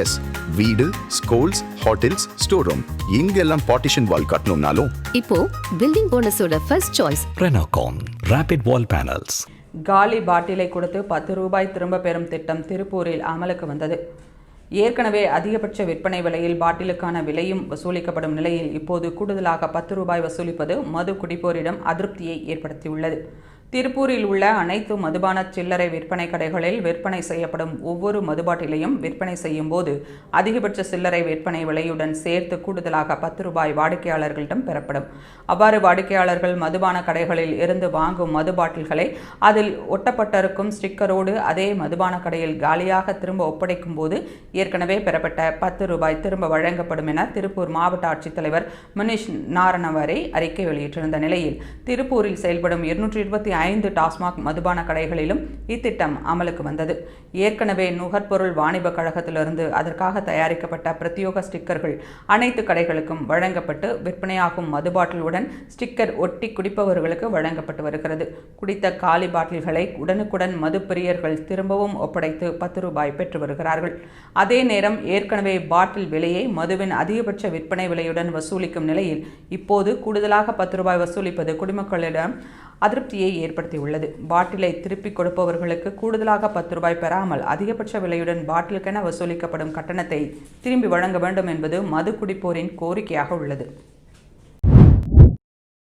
S வீடு schools hotels store room இங்கெல்லாம் partition wall கட்டணும்னாலும். இப்போ building போனஸோட first choice Renocon Rapid Wall Panels. காலி பாட்டிலை கொடுத்து பத்து ரூபாய் திரும்ப பெறும் திட்டம் திருப்பூரில் அமலுக்கு வந்தது. ஏற்கனவே அதிகபட்ச விற்பனை விலையில் பாட்டிலுக்கான விலையும் வசூலிக்கப்படும் நிலையில் இப்போது கூடுதலாக பத்து ரூபாய் வசூலிப்பது மது குடிப்போரிடம் அதிருப்தியை ஏற்படுத்தியுள்ளது. திருப்பூரில் உள்ள அனைத்து மதுபான சில்லறை விற்பனை கடைகளில் விற்பனை செய்யப்படும் ஒவ்வொரு மதுபாட்டிலையும் விற்பனை செய்யும் போது அதிகபட்ச சில்லறை விற்பனை விலையுடன் சேர்த்து கூடுதலாக பத்து ரூபாய் வாடிக்கையாளர்களிடம் பெறப்படும். அவ்வாறு வாடிக்கையாளர்கள் மதுபான கடைகளில் இருந்து வாங்கும் மது பாட்டில்களை அதில் ஒட்டப்பட்டிருக்கும் ஸ்டிக்கரோடு அதே மதுபான கடையில் காலியாக திரும்ப ஒப்படைக்கும் போது ஏற்கனவே பெறப்பட்ட பத்து ரூபாய் திரும்ப வழங்கப்படும் என திருப்பூர் மாவட்ட ஆட்சித்தலைவர் முனிஷ் நாரணவரை அறிக்கை வெளியிட்டிருந்த நிலையில் திருப்பூரில் செயல்படும் இருநூற்றி இருபத்தி ஐந்து டாஸ்மாக் மதுபான கடைகளிலும் இத்திட்டம் அமலுக்கு வந்தது. ஏற்கனவே நுகர்பொருள் வாணிப கழகத்திலிருந்து அதற்காக தயாரிக்கப்பட்ட பிரத்யோக ஸ்டிக்கர்கள் அனைத்து கடைகளுக்கும் வழங்கப்பட்டு விற்பனையாகும் மது பாட்டிலுடன் ஸ்டிக்கர் ஒட்டி குடிப்பவர்களுக்கு வழங்கப்பட்டு வருகிறது. குடித்த காலி பாட்டில்களை உடனுக்குடன் மது பிரியர்கள் திரும்பவும் ஒப்படைத்து பத்து ரூபாய் பெற்று வருகிறார்கள். அதே நேரம் ஏற்கனவே பாட்டில் விலையை மதுவின் அதிகபட்ச விற்பனை விலையுடன் வசூலிக்கும் நிலையில் இப்போது கூடுதலாக பத்து ரூபாய் வசூலிப்பது குடிமக்களிடம் அதிருப்தியை ஏற்படுத்தியுள்ளது. பாட்டிலை திருப்பிக் கொடுப்பவர்களுக்கு கூடுதலாக பத்து ரூபாய் பெறாமல் அதிகபட்ச விலையுடன் பாட்டிலுக்கென வசூலிக்கப்படும் கட்டணத்தை திரும்பி வழங்க வேண்டும் என்பது மது குடிப்போரின் கோரிக்கையாக உள்ளது.